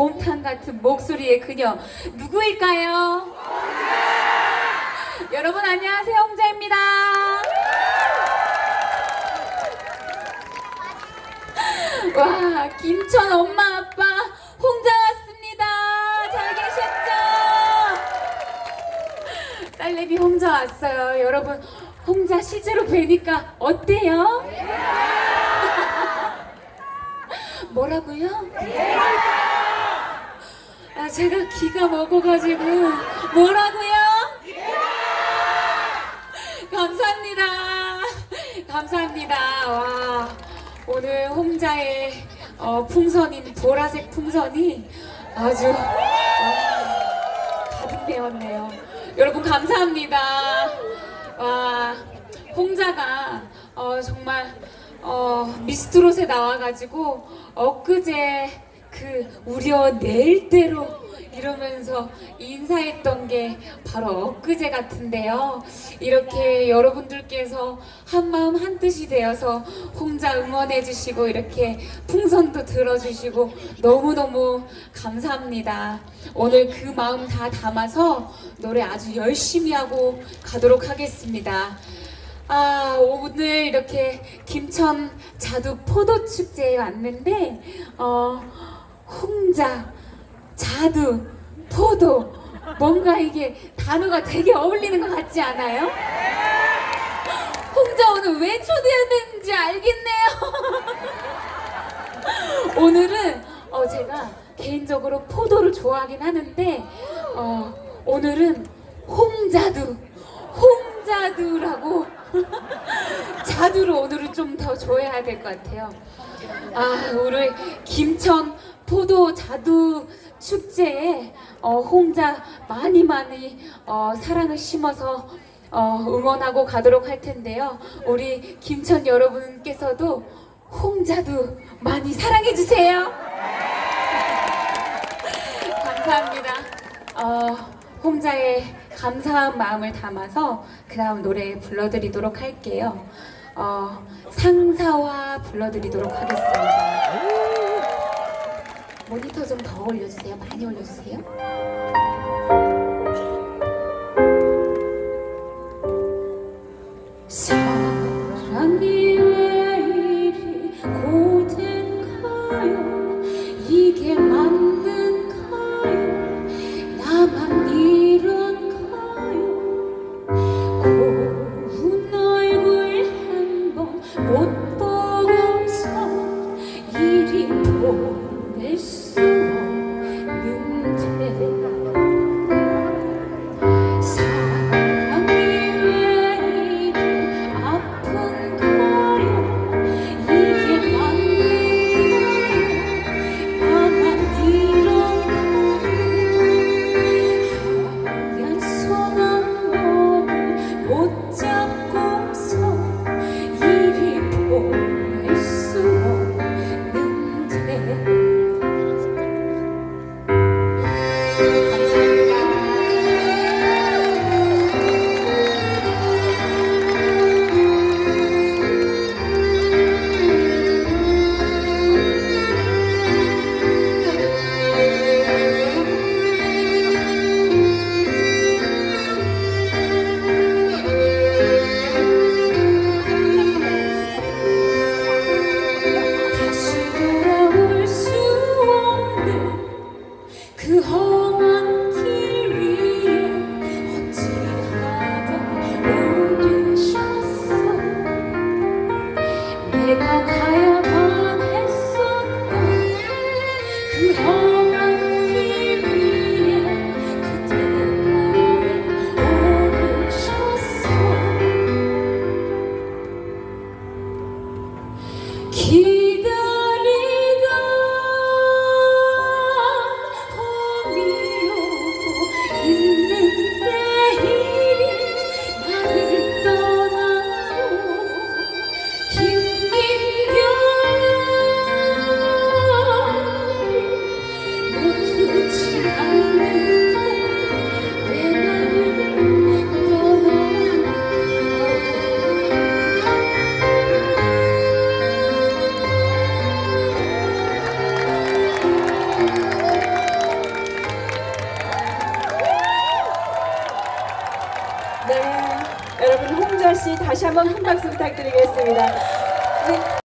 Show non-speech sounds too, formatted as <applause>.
곰탕 같은 목소리의 그녀 누구일까요? 여러분 안녕하세요 홍자입니다. 와 김천 엄마 아빠 홍자 왔습니다. 잘 계셨죠? 딸내미 홍자 왔어요. 여러분 홍자 실제로 뵈니까 어때요? <laughs> 뭐라고요? 아 제가 기가 먹어가지고 뭐라고요? 감사합니다. 감사합니다. 와 오늘 홍자의 어, 풍선인 보라색 풍선이 아주 와, 가득 메웠네요. 여러분 감사합니다. 와 홍자가 어, 정말 어, 미스트롯에 나와가지고 엊그제 그 우려 내일 대로 이러면서 인사했던 게 바로 엊그제 같은데요. 이렇게 여러분들께서 한마음 한뜻이 되어서 홍자 응원해 주시고 이렇게 풍선도 들어주시고 너무너무 감사합니다. 오늘 그 마음 다 담아서 노래 아주 열심히 하고 가도록 하겠습니다. 아, 오늘 이렇게 김천 자두 포도 축제에 왔는데, 어, 홍자, 자두, 포도, 뭔가 이게 단어가 되게 어울리는 것 같지 않아요? 홍자 오늘 왜 초대했는지 알겠네요. <laughs> 오늘은 어, 제가 개인적으로 포도를 좋아하긴 하는데, 어, 오늘은 홍자두, 홍자두라고 <laughs> 자두를 오늘은 좀 더 좋아해야 될 것 같아요. 아, 오늘 김천 포도 자두 축제에 어, 홍자 많이 많이 어, 사랑을 심어서 어, 응원하고 가도록 할 텐데요. 우리 김천 여러분께서도 홍자두 많이 사랑해 주세요. 감사합니다. 어, 홍자의 감사한 마음을 담아서 그 다음 노래 불러드리도록 할게요. 어, 상사와 불러드리도록 하겠습니다. 모니터 좀 더 올려주세요. 많이 올려주세요. 사랑이 못 보고서 이리 보 한번 큰 박수 부탁드리겠습니다. 네.